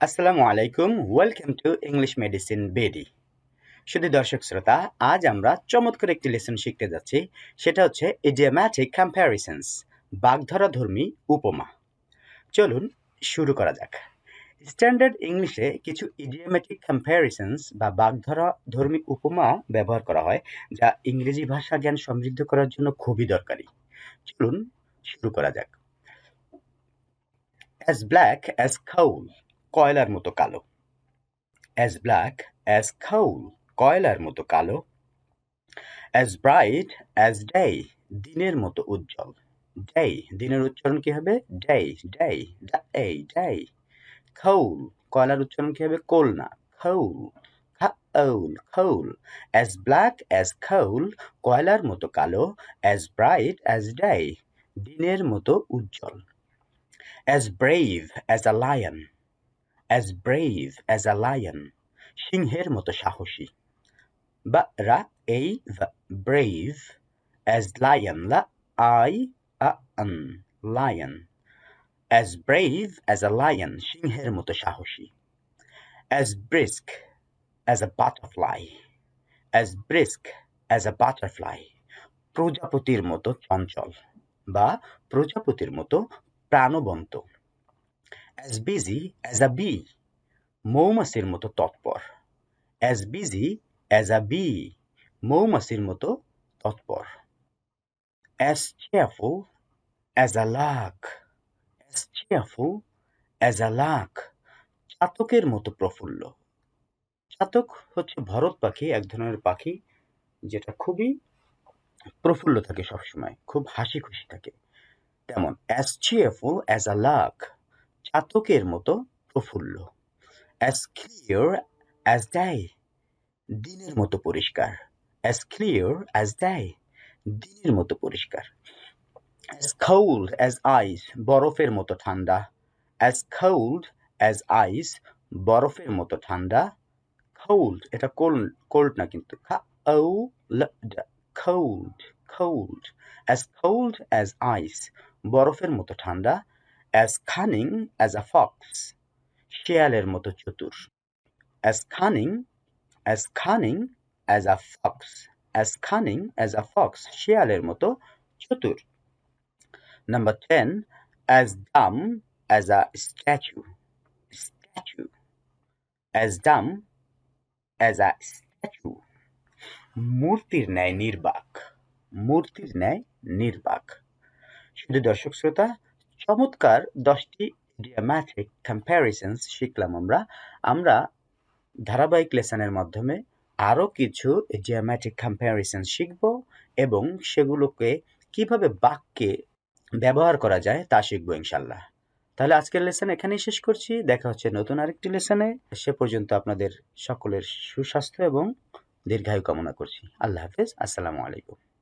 আসসালামু আলাইকুম welcome to English medicine বেডি শুধু দর্শক শ্রোতা, আজ আমরা চমৎকার একটি লেসন শিখতে যাচ্ছি, সেটা হচ্ছে ইডিয়াম্যাটিক কম্প্যারিসন্স বাগধারা ধর্মী উপমা। চলুন শুরু করা যাক। স্ট্যান্ডার্ড ইংলিশে কিছু ইডিয়ামেটিক কম্প্যারিসন্স বা বাগধারা ধর্মী উপমা ব্যবহার করা হয়, যা ইংরেজি ভাষা জ্ঞান সমৃদ্ধ করার জন্য খুবই দরকারি। চলুন শুরু করা যাক। অ্যাজ ব্ল্যাক অ্যাজ কাউল কয়লার মতো কালো। অ্যাজ ব্ল্যাক অ্যাজ কাউল কয়লার মতো কালো। অ্যাজ ব্রাইট অ্যাজ ডে দিনের মতো উজ্জ্বল। ডে দিনের উচ্চারণ কি হবে? Day day day day coal কয়লার উচ্চারণ কি হবে? কোল না coal coal coal as black as coal কয়লার মতো কালো। অ্যাজ ব্রাইট অ্যাজ ডে দিনের মতো উজ্জ্বল। As brave as a lion as brave as a lion সিংহের মতো সাহসী বা রা এই ব্রেভ অ্যাজ লায়ন লা I a an lion as brave as a lion সিংহের মতো সাহসী as brisk as a butterfly as brisk as a butterfly প্রজাপতির মতো চঞ্চল বা প্রজাপতির মতো প্রাণবন্ত As busy as a bee মৌমাছির মতো তৎপর as busy as a bee মৌমাছির মতো তৎপর as cheerful as a lark as cheerful as a lark চাতকের মতো প্রফুল্ল। চাতক হচ্ছে ভরত পাখি, এক ধরনের পাখি যেটা খুবই প্রফুল্ল থাকে সবসময়। খুব হাসি খুশি থাকে। তেমন as cheerful as a lark চাতকের মতো প্রফুল্ল। অ্যাজ ক্লিয়ার অ্যাজ ডাই দিনের মতো পরিষ্কার। অ্যাজ ক্লিয়ার অ্যাজ ডাই দিনের মতো পরিষ্কার। অ্যাজ cold অ্যাজ আইস বরফের মতো ঠান্ডা। অ্যাজ cold অ্যাজ আইস বরফের মতো ঠান্ডা। Cold, এটা কোল্ড কোল্ড না কিন্তু। Cold cold as cold as ice বরফের মতো ঠান্ডা। as cunning as a fox শেয়ালের মতো চতুর as cunning as cunning as a fox as cunning as a fox শেয়ালের মতো চতুর number 10 as dumb as a statue statue as dumb as a statue মূর্তির ন্যায় নির্বাক মূর্তির ন্যায় নির্বাক শুধু দর্শক শ্রোতা চমৎকার দশটি ডিয়াম্যাট্রিক কম্প্যারিসন্স শিখলাম আমরা। আমরা ধারাবাহিক লেসনের মাধ্যমে আরও কিছু জিওম্যাট্রিক কম্প্যারিসন শিখব এবং সেগুলোকে কীভাবে বাক্যে ব্যবহার করা যায় তা শিখব ইনশাল্লাহ তাহলে আজকের লেসন এখানেই শেষ করছি। দেখা হচ্ছে নতুন আরেকটি লেসনে। সে পর্যন্ত আপনাদের সকলের সুস্বাস্থ্য এবং দীর্ঘায়ু কামনা করছি। আল্লাহ হাফেজ। আসসালামু আলাইকুম।